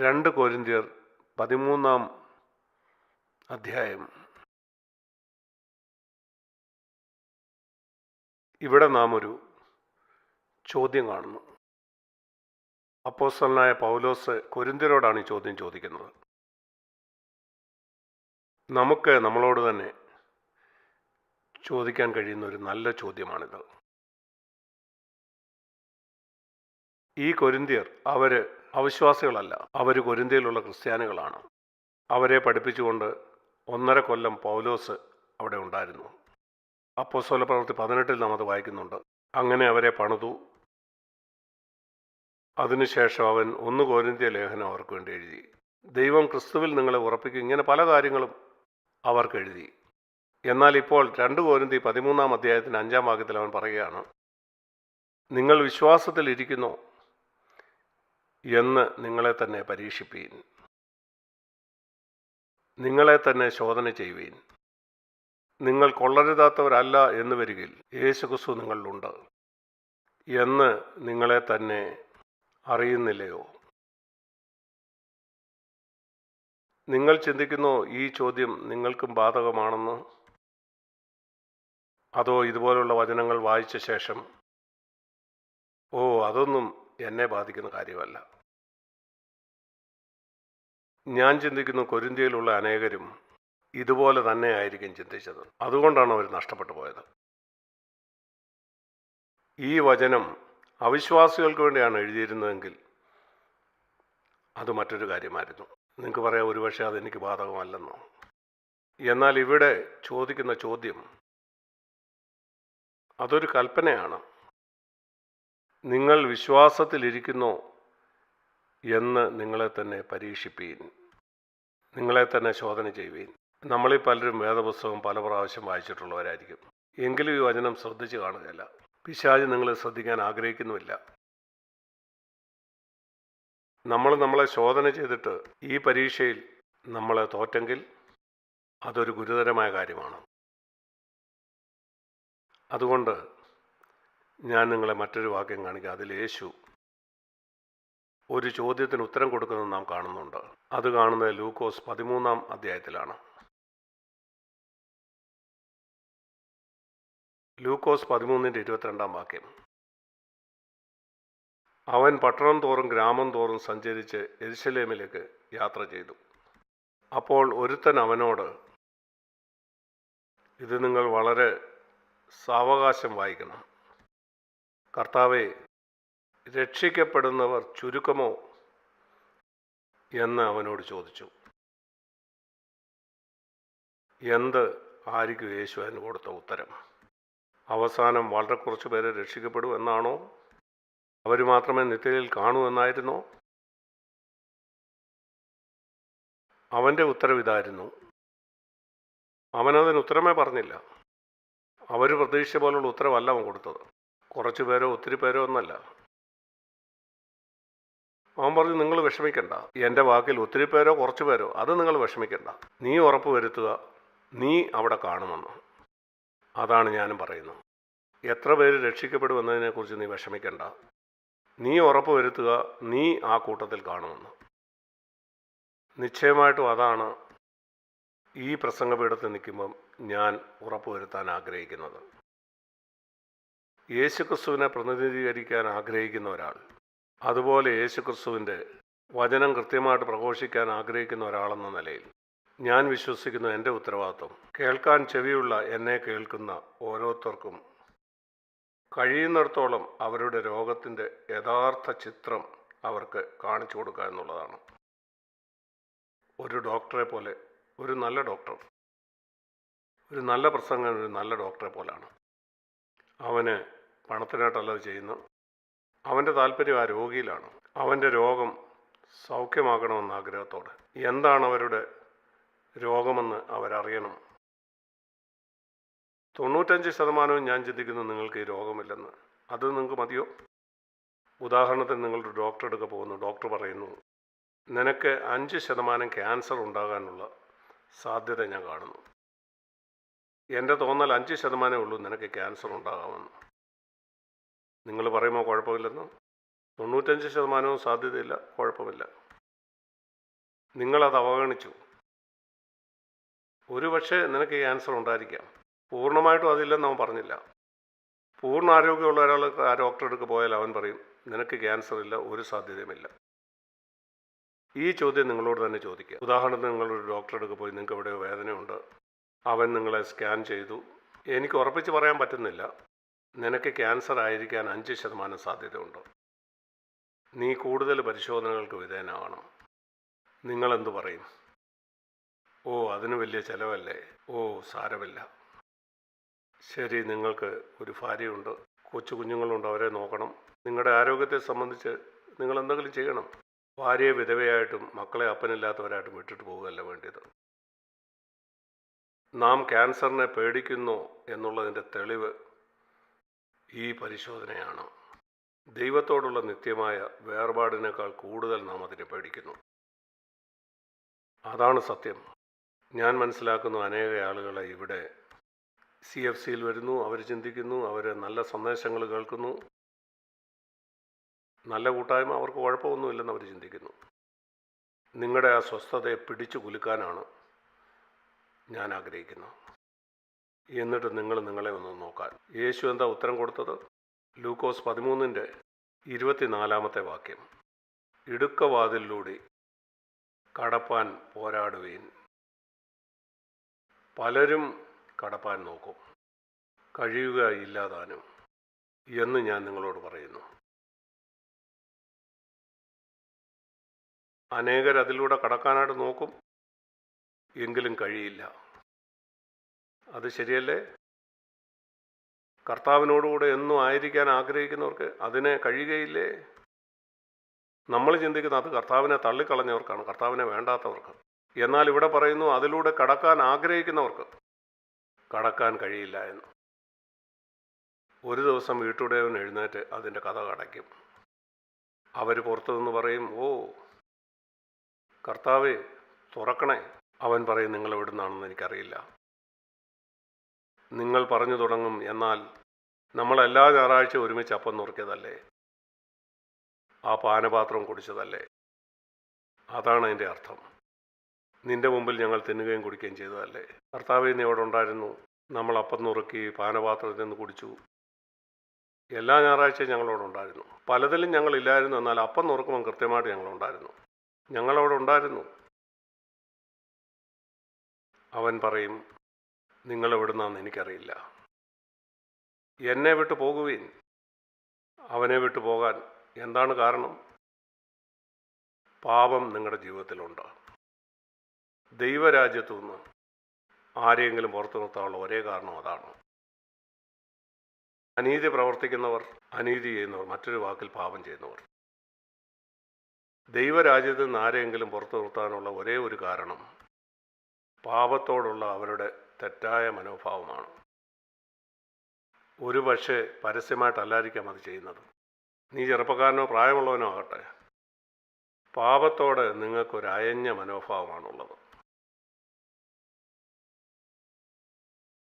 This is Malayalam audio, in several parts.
രണ്ട് കോരിന്തിയർ പതിമൂന്നാം അധ്യായം. ഇവിടെ നാം ഒരു ചോദ്യം കാണുന്നു. അപ്പോസ്തലനായ പൗലോസ് കൊരിന്തിയരോടാണ് ഈ ചോദ്യം ചോദിക്കുന്നത്. നമുക്ക് നമ്മളോട് തന്നെ ചോദിക്കാൻ കഴിയുന്ന ഒരു നല്ല ചോദ്യമാണിത്. ഈ കൊരിന്തിയർ അവർ അവിശ്വാസികളല്ല. അവർ കൊരിന്തയിലുള്ള ക്രിസ്ത്യാനികളാണ്. അവരെ പഠിപ്പിച്ചുകൊണ്ട് ഒന്നര കൊല്ലം പൗലോസ് അവിടെ ഉണ്ടായിരുന്നു. അപ്പോസ്തല പ്രവൃത്തി പതിനെട്ടിൽ നാം അത് വായിക്കുന്നുണ്ട്. അങ്ങനെ അവരെ പണിതു. അതിനുശേഷം അവൻ ഒന്ന് കോരിന്തിയ ലേഖനം അവർക്ക് വേണ്ടി എഴുതി. ദൈവം ക്രിസ്തുവിൽ നിങ്ങളെ ഉറപ്പിക്കും. ഇങ്ങനെ പല കാര്യങ്ങളും അവർക്ക് എഴുതി. എന്നാൽ ഇപ്പോൾ രണ്ട് കോരിന്തി പതിമൂന്നാം അധ്യായത്തിന് അഞ്ചാം ഭാഗത്തിൽ അവൻ പറയുകയാണ് നിങ്ങൾ വിശ്വാസത്തിൽ ഇരിക്കുന്നു. എന്ന് നിങ്ങളെ തന്നെ പരീക്ഷിപ്പീൻ. നിങ്ങളെ തന്നെ ശോധന ചെയ്യുവീൻ നിങ്ങൾ കൊള്ളരുതാത്തവരല്ല എന്ന് വരികിൽ യേശുക്രിസ്തു നിങ്ങളിലുണ്ട് എന്ന് നിങ്ങളെ തന്നെ അറിയുന്നില്ലയോ? നിങ്ങൾ ചിന്തിക്കുന്നോ ഈ ചോദ്യം നിങ്ങൾക്കും ബാധകമാണെന്ന്? അതോ ഇതുപോലുള്ള വചനങ്ങൾ വായിച്ച ശേഷം? ഓ അതൊന്നും എന്നെ ബാധിക്കുന്ന കാര്യമല്ല. ഞാൻ ചിന്തിക്കുന്ന കൊരിന്തിയിലുള്ള അനേകരും ഇതുപോലെ തന്നെ ആയിരിക്കും ചിന്തിച്ചത്. അതുകൊണ്ടാണ് അവർ നഷ്ടപ്പെട്ടു പോയത്. ഈ വചനം അവിശ്വാസികൾക്ക് വേണ്ടിയാണ് എഴുതിയിരുന്നതെങ്കിൽ അത് മറ്റൊരു കാര്യമായിരുന്നു. നിങ്ങൾക്ക് പറയാം ഒരുപക്ഷെ അതെനിക്ക് ബാധകമല്ലെന്നോ? എന്നാൽ ഇവിടെ ചോദിക്കുന്ന ചോദ്യം അതൊരു കൽപ്പനയാണ്. നിങ്ങൾ വിശ്വാസത്തിലിരിക്കുന്നോ എന്ന് നിങ്ങളെ തന്നെ പരീക്ഷിപ്പീൻ. നിങ്ങളെ തന്നെ ശോധന ചെയ്യുവീൻ നമ്മളിൽ പലരും വേദപുസ്തകം പല പ്രാവശ്യം വായിച്ചിട്ടുള്ളവരായിരിക്കും. എങ്കിലും ഈ വചനം ശ്രദ്ധിച്ച് കാണുകയല്ല. പിശാജ് നിങ്ങളെ ശ്രദ്ധിക്കാൻ ആഗ്രഹിക്കുന്നുമില്ല. നമ്മൾ നമ്മളെ ശോധന ചെയ്തിട്ട് ഈ പരീക്ഷയിൽ നമ്മളെ തോറ്റെങ്കിൽ അതൊരു ഗുരുതരമായ കാര്യമാണ്. അതുകൊണ്ട് ഞാൻ നിങ്ങളെ മറ്റൊരു വാക്യം കാണിക്കുക അതിൽ യേശു ഒരു ചോദ്യത്തിന് ഉത്തരം കൊടുക്കുന്നത് നാം കാണുന്നുണ്ട്. അത് കാണുന്നത് ലൂക്കോസ് പതിമൂന്നാം അധ്യായത്തിലാണ്. ലൂക്കോസ് പതിമൂന്നിന്റെ ഇരുപത്തിരണ്ടാം വാക്യം. അവൻ പട്ടണം തോറും ഗ്രാമം തോറും സഞ്ചരിച്ച് എരിശലേമിലേക്ക് യാത്ര ചെയ്തു. അപ്പോൾ ഒരുത്തൻ അവനോട് ഇത് നിങ്ങൾ വളരെ സാവകാശം വായിക്കണം. കർത്താവെ രക്ഷിക്കപ്പെടുന്നവർ ചുരുക്കമോ എന്ന് അവനോട് ചോദിച്ചു. എന്ത് ആയിരിക്കും യേശു അതിന് കൊടുത്ത ഉത്തരം? അവസാനം വളരെ കുറച്ച് പേരെ രക്ഷിക്കപ്പെടൂ എന്നാണോ? അവർ മാത്രമേ നിത്യയിൽ കാണൂ എന്നായിരുന്നോ? അവന്റെ ഉത്തരവിതായിരുന്നു അവനതിന് ഉത്തരമേ പറഞ്ഞില്ല. അവർ പ്രതീക്ഷിച്ച പോലുള്ള ഉത്തരവല്ല അവൻ കൊടുത്തത്. കുറച്ച് പേരോ ഒത്തിരി പേരോ ഒന്നല്ല അവൻ പറഞ്ഞു നിങ്ങൾ വിഷമിക്കണ്ട. എന്റെ വാക്കിൽ ഒത്തിരി പേരോ കുറച്ച് പേരോ അത് നിങ്ങൾ വിഷമിക്കണ്ട. നീ ഉറപ്പ് വരുത്തുക. നീ അവിടെ കാണുമെന്ന്. അതാണ് ഞാനും പറയുന്നത്. എത്ര പേര് രക്ഷിക്കപ്പെടുമെന്നതിനെക്കുറിച്ച് നീ വിഷമിക്കണ്ട. നീ ഉറപ്പ് വരുത്തുക. നീ ആ കൂട്ടത്തിൽ കാണുമെന്ന്. നിശ്ചയമായിട്ടും അതാണ് ഈ പ്രസംഗപീഠത്തിൽ നിൽക്കുമ്പം ഞാൻ ഉറപ്പ് ഉറപ്പുവരുത്താൻ ആഗ്രഹിക്കുന്നത്. യേശുക്രിസ്തുവിനെ പ്രതിനിധീകരിക്കാൻ ആഗ്രഹിക്കുന്ന ഒരാൾ. അതുപോലെ യേശുക്രിസ്തുവിന്റെ വചനം കൃത്യമായിട്ട് പ്രഘോഷിക്കാൻ ആഗ്രഹിക്കുന്ന ഒരാളെന്ന നിലയിൽ ഞാൻ വിശ്വസിക്കുന്ന എന്റെ ഉത്തരവാദിത്വം. കേൾക്കാൻ ചെവിയുള്ള എന്നെ കേൾക്കുന്ന ഓരോരുത്തർക്കും കഴിയുന്നിടത്തോളം അവരുടെ രോഗത്തിന്റെ യഥാർത്ഥ ചിത്രം അവർക്ക് കാണിച്ചു കൊടുക്കുക എന്നുള്ളതാണ്. ഒരു ഡോക്ടറെ പോലെ ഒരു നല്ല ഡോക്ടർ ഒരു നല്ല പ്രസംഗം ഒരു നല്ല ഡോക്ടറെ പോലാണ്. അവന് പണത്തിനായിട്ടല്ല അത് ചെയ്യുന്നു അവന്റെ താല്പര്യം ആ രോഗിയിലാണ്. അവന്റെ രോഗം സൗഖ്യമാക്കണമെന്ന ആഗ്രഹത്തോടെ. എന്താണ് അവരുടെ രോഗമെന്ന് അവരറിയണം. തൊണ്ണൂറ്റഞ്ച് ശതമാനവും ഞാൻ ചിന്തിക്കുന്നു നിങ്ങൾക്ക് ഈ രോഗമില്ലെന്ന്. അത് നിങ്ങൾക്ക് മതിയോ? ഉദാഹരണത്തിന് നിങ്ങളൊരു ഡോക്ടർ എടുക്ക പോകുന്നു. ഡോക്ടർ പറയുന്നു നിനക്ക് അഞ്ച് ശതമാനം ക്യാൻസർ ഉണ്ടാകാനുള്ള സാധ്യത ഞാൻ കാണുന്നു. എന്റെ തോന്നൽ അഞ്ച് ശതമാനമേ ഉള്ളൂ നിനക്ക് ക്യാൻസർ ഉണ്ടാകാമെന്ന്. നിങ്ങൾ പറയുമോ കുഴപ്പമില്ലെന്ന്? തൊണ്ണൂറ്റഞ്ച് ശതമാനവും സാധ്യതയില്ല കുഴപ്പമില്ല. നിങ്ങളത് അവഗണിച്ചു. ഒരുപക്ഷെ നിനക്ക് ക്യാൻസർ ഉണ്ടായിരിക്കാം. പൂർണമായിട്ടും അതില്ലെന്ന് അവൻ പറഞ്ഞില്ല. പൂർണ ആരോഗ്യമുള്ള ഒരാൾ ആ ഡോക്ടറെ അടുക്ക് പോയാൽ അവൻ പറയും നിനക്ക് ക്യാൻസർ ഇല്ല ഒരു സാധ്യതയുമില്ല ഈ ചോദ്യം നിങ്ങളോട് തന്നെ ചോദിക്കുക ഉദാഹരണത്തിന് നിങ്ങളൊരു ഡോക്ടറെ അടുക്ക് പോയി നിങ്ങൾക്ക് എവിടെയോ വേദനയുണ്ട്. അവൻ നിങ്ങളെ സ്കാൻ ചെയ്തു. എനിക്ക് ഉറപ്പിച്ച് പറയാൻ പറ്റുന്നില്ല. നിനക്ക് ക്യാൻസർ ആയിരിക്കാൻ അഞ്ച് ശതമാനം സാധ്യതയുണ്ട്? നീ കൂടുതൽ പരിശോധനകൾക്ക് വിധേയനാവണം. നിങ്ങളെന്ത് പറയും? ഓ അതിന് വലിയ ചിലവല്ലേ? ഓ സാരമില്ല. ശരി നിങ്ങൾക്ക് ഒരു ഭാര്യയുണ്ട്. കൊച്ചു കുഞ്ഞുങ്ങളുണ്ട് അവരെ നോക്കണം. നിങ്ങളുടെ ആരോഗ്യത്തെ സംബന്ധിച്ച് നിങ്ങൾ എന്തെങ്കിലും ചെയ്യണം. ഭാര്യയെ വിധവയായിട്ടും മക്കളെ അപ്പനില്ലാത്തവരായിട്ടും വിട്ടിട്ട് പോവുകയല്ല വേണ്ടിയത്. നാം ക്യാൻസറിനെ പേടിക്കുന്നു എന്നുള്ളതിന്റെ തെളിവ് ഈ പരിശോധനയാണ്. ദൈവത്തോടുള്ള നിത്യമായ വേർപാടിനേക്കാൾ കൂടുതൽ നാം അതിനെ പേടിക്കുന്നു. അതാണ് സത്യം. ഞാൻ മനസ്സിലാക്കുന്ന അനേക ആളുകളെ ഇവിടെ സി എഫ് സിയിൽ വരുന്നു അവർ ചിന്തിക്കുന്നു അവർ നല്ല സന്ദേശങ്ങൾ കേൾക്കുന്നു. നല്ല കൂട്ടായ്മ അവർക്ക് കുഴപ്പമൊന്നുമില്ലെന്ന് അവർ ചിന്തിക്കുന്നു. നിങ്ങളുടെ ആ സ്വസ്ഥതയെ പിടിച്ചു കുലുക്കാനാണ് ഞാൻ ആഗ്രഹിക്കുന്നത് എന്നിട്ട് നിങ്ങൾ നിങ്ങളെ ഒന്ന് നോക്കാൻ. യേശു എന്താ ഉത്തരം കൊടുത്തത്? ലൂക്കോസ് പതിമൂന്നിന്റെ ഇരുപത്തിനാലാമത്തെ വാക്യം. ഇടുക്കവാതിലൂടെ കടപ്പാൻ പോരാടുവീൻ. പലരും കടപ്പാൻ നോക്കും. കഴിയുക ഇല്ലാതാനും എന്ന് ഞാൻ നിങ്ങളോട് പറയുന്നു. അനേകർ അതിലൂടെ കടക്കാനായിട്ട് നോക്കും. എങ്കിലും കഴിയില്ല. അത് ശരിയല്ലേ? കർത്താവിനോടുകൂടെ എന്നും ആയിരിക്കാൻ ആഗ്രഹിക്കുന്നവർക്ക് അതിനെ കഴിയുകയില്ലേ? നമ്മൾ ചിന്തിക്കുന്ന അത് കർത്താവിനെ തള്ളിക്കളഞ്ഞവർക്കാണ് കർത്താവിനെ വേണ്ടാത്തവർക്ക് എന്നാൽ ഇവിടെ പറയുന്നു അതിലൂടെ കടക്കാൻ ആഗ്രഹിക്കുന്നവർക്ക് കടക്കാൻ കഴിയില്ല എന്ന്. ഒരു ദിവസം വീട്ടുടയവൻ എഴുന്നേറ്റ് അതിന്റെ കഥ കടയ്ക്കും. അവർ പുറത്തു നിന്ന് പറയും ഓ കർത്താവേ തുറക്കണേ. അവൻ പറയും നിങ്ങൾ എവിടുന്നാണെന്ന് എനിക്കറിയില്ല. നിങ്ങൾ പറഞ്ഞു തുടങ്ങും എന്നാൽ നമ്മൾ എല്ലാ ഞായറാഴ്ച ഒരുമിച്ച് അപ്പം നുറുക്കിയതല്ലേ? ആ പാനപാത്രം കുടിച്ചതല്ലേ? അതാണ് അതിന്റെ അർത്ഥം. നിന്റെ മുമ്പിൽ ഞങ്ങൾ തിന്നുകയും കുടിക്കുകയും ചെയ്തതല്ലേ? കർത്താവ് നീ അവിടെ ഉണ്ടായിരുന്നു. നമ്മൾ അപ്പം നുറുക്കി പാനപാത്രത്തിൽ നിന്ന് കുടിച്ചു. എല്ലാ ഞായറാഴ്ചയും ഞങ്ങളോട് ഉണ്ടായിരുന്നു. പലതിലും ഞങ്ങൾ ഇല്ലായിരുന്നു എന്നാൽ അപ്പം നുറുക്കുമ്പോൾ കൃത്യമായിട്ട് ഞങ്ങളുണ്ടായിരുന്നു ഞങ്ങളവിടെ ഉണ്ടായിരുന്നു. അവൻ പറയും നിങ്ങൾ എവിടുന്നാന്ന് എനിക്കറിയില്ല. എന്നെ വിട്ടു പോകുവിൻ. അവനെ വിട്ടു പോകാൻ എന്താണ് കാരണം? പാപം നിങ്ങളുടെ ജീവിതത്തിലുണ്ട്. ദൈവരാജ്യത്തു നിന്ന് ആരെയെങ്കിലും പുറത്തു നിർത്താനുള്ള ഒരേ കാരണം അതാണ്. അനീതി പ്രവർത്തിക്കുന്നവർ അനീതി ചെയ്യുന്നവർ മറ്റൊരു വാക്കിൽ പാപം ചെയ്യുന്നവർ. ദൈവരാജ്യത്ത് നിന്ന് ആരെയെങ്കിലും പുറത്തു നിർത്താനുള്ള ഒരേ ഒരു കാരണം പാപത്തോടുള്ള അവരുടെ തെറ്റായ മനോഭാവമാണ്. ഒരു പക്ഷേ പരസ്യമായിട്ടല്ലായിരിക്കാം അത് ചെയ്യുന്നത്. നീ ചെറുപ്പക്കാരനോ പ്രായമുള്ളവനോ ആകട്ടെ. പാപത്തോട് നിങ്ങൾക്കൊരു അയഞ്ഞ മനോഭാവമാണുള്ളത്.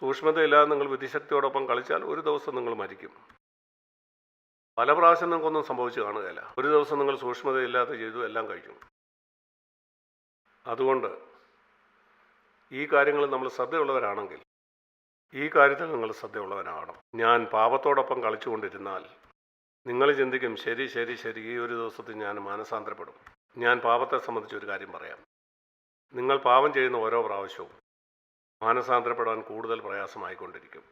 സൂക്ഷ്മതയില്ലാതെ നിങ്ങൾ വിധിശക്തിയോടൊപ്പം കളിച്ചാൽ ഒരു ദിവസം നിങ്ങൾ മരിക്കും. പല പ്രാവശ്യം നിങ്ങൾക്കൊന്നും സംഭവിച്ചു കാണുകയില്ല. ഒരു ദിവസം നിങ്ങൾ സൂക്ഷ്മതയില്ലാതെ ചെയ്തു എല്ലാം കഴിക്കും. അതുകൊണ്ട് ഈ കാര്യങ്ങളിൽ നമ്മൾ ശ്രദ്ധയുള്ളവരാണെങ്കിൽ ഈ കാര്യത്തിൽ നിങ്ങൾ ശ്രദ്ധയുള്ളവനാകണം. ഞാൻ പാപത്തോടൊപ്പം കളിച്ചുകൊണ്ടിരുന്നാൽ നിങ്ങൾ ചിന്തിക്കും ശരി ശരി ശരി ഈ ഒരു ദിവസത്തിൽ ഞാൻ മാനസാന്തരപ്പെടും. ഞാൻ പാപത്തെ സംബന്ധിച്ച് ഒരു കാര്യം പറയാം. നിങ്ങൾ പാപം ചെയ്യുന്ന ഓരോ പ്രാവശ്യവും മാനസാന്തരപ്പെടാൻ കൂടുതൽ പ്രയാസമായിക്കൊണ്ടിരിക്കും.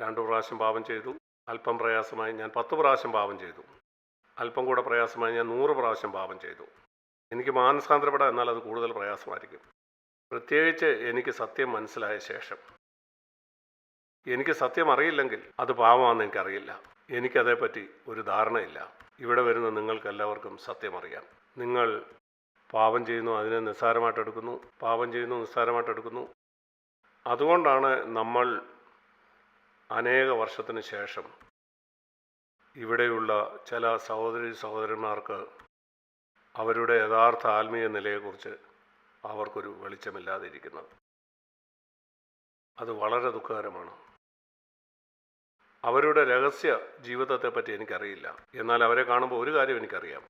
രണ്ടു പ്രാവശ്യം പാപം ചെയ്തു അല്പം പ്രയാസമായി ഞാൻ പത്ത് പ്രാവശ്യം പാപം ചെയ്തു. അല്പം കൂടെ പ്രയാസമായി ഞാൻ നൂറ് പ്രാവശ്യം പാപം ചെയ്തു. എനിക്ക് മാനസാന്തരപ്പെടാൻ എന്നാൽ അത് കൂടുതൽ പ്രയാസമായിരിക്കും. പ്രത്യേകിച്ച് എനിക്ക് സത്യം മനസ്സിലായ ശേഷം. എനിക്ക് സത്യം അറിയില്ലെങ്കിൽ അത് പാവമാണെന്ന് എനിക്കറിയില്ല. എനിക്കതേപ്പറ്റി ഒരു ധാരണയില്ല. ഇവിടെ വരുന്ന നിങ്ങൾക്ക് എല്ലാവർക്കും സത്യം അറിയാം. നിങ്ങൾ പാപം ചെയ്യുന്നു അതിനെ നിസ്സാരമായിട്ട് എടുക്കുന്നു പാപം ചെയ്യുന്നു നിസ്സാരമായിട്ട് എടുക്കുന്നു. അതുകൊണ്ടാണ് നമ്മൾ അനേക വർഷത്തിന് ശേഷം ഇവിടെയുള്ള ചില സഹോദരി സഹോദരന്മാർക്ക് അവരുടെ യഥാർത്ഥ ആത്മീയ നിലയെക്കുറിച്ച് അവർക്കൊരു വെളിച്ചമില്ലാതെ ഇരിക്കുന്നത് അത് വളരെ ദുഃഖകരമാണ്. അവരുടെ രഹസ്യ ജീവിതത്തെപ്പറ്റി എനിക്കറിയില്ല. എന്നാൽ അവരെ കാണുമ്പോൾ ഒരു കാര്യം എനിക്കറിയാം.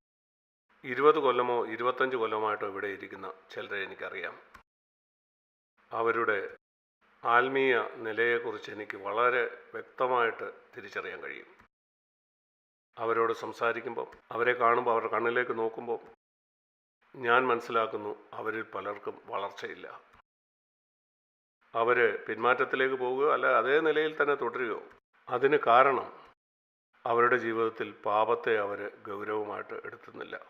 ഇരുപത് കൊല്ലമോ ഇരുപത്തഞ്ച് കൊല്ലമായിട്ടോ ഇവിടെ ഇരിക്കുന്ന ചിലരെ എനിക്കറിയാം. അവരുടെ ആത്മീയ നിലയെക്കുറിച്ച് എനിക്ക് വളരെ വ്യക്തമായിട്ട് തിരിച്ചറിയാൻ കഴിയും. അവരോട് സംസാരിക്കുമ്പോൾ അവരെ കാണുമ്പോൾ അവരുടെ കണ്ണിലേക്ക് നോക്കുമ്പോൾ ഞാൻ മനസ്സിലാക്കുന്നു അവരിൽ പലർക്കും വളർച്ചയില്ല. അവർ പിന്മാറ്റത്തിലേക്ക് പോവുക അല്ല അതേ നിലയിൽ തന്നെ തുടരുകയോ? അതിന് കാരണം അവരുടെ ജീവിതത്തിൽ പാപത്തെ അവർ ഗൗരവമായിട്ട് എടുത്തുന്നില്ല.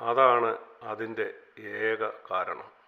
അതാണ് അതിന്റെ ഏക കാരണം.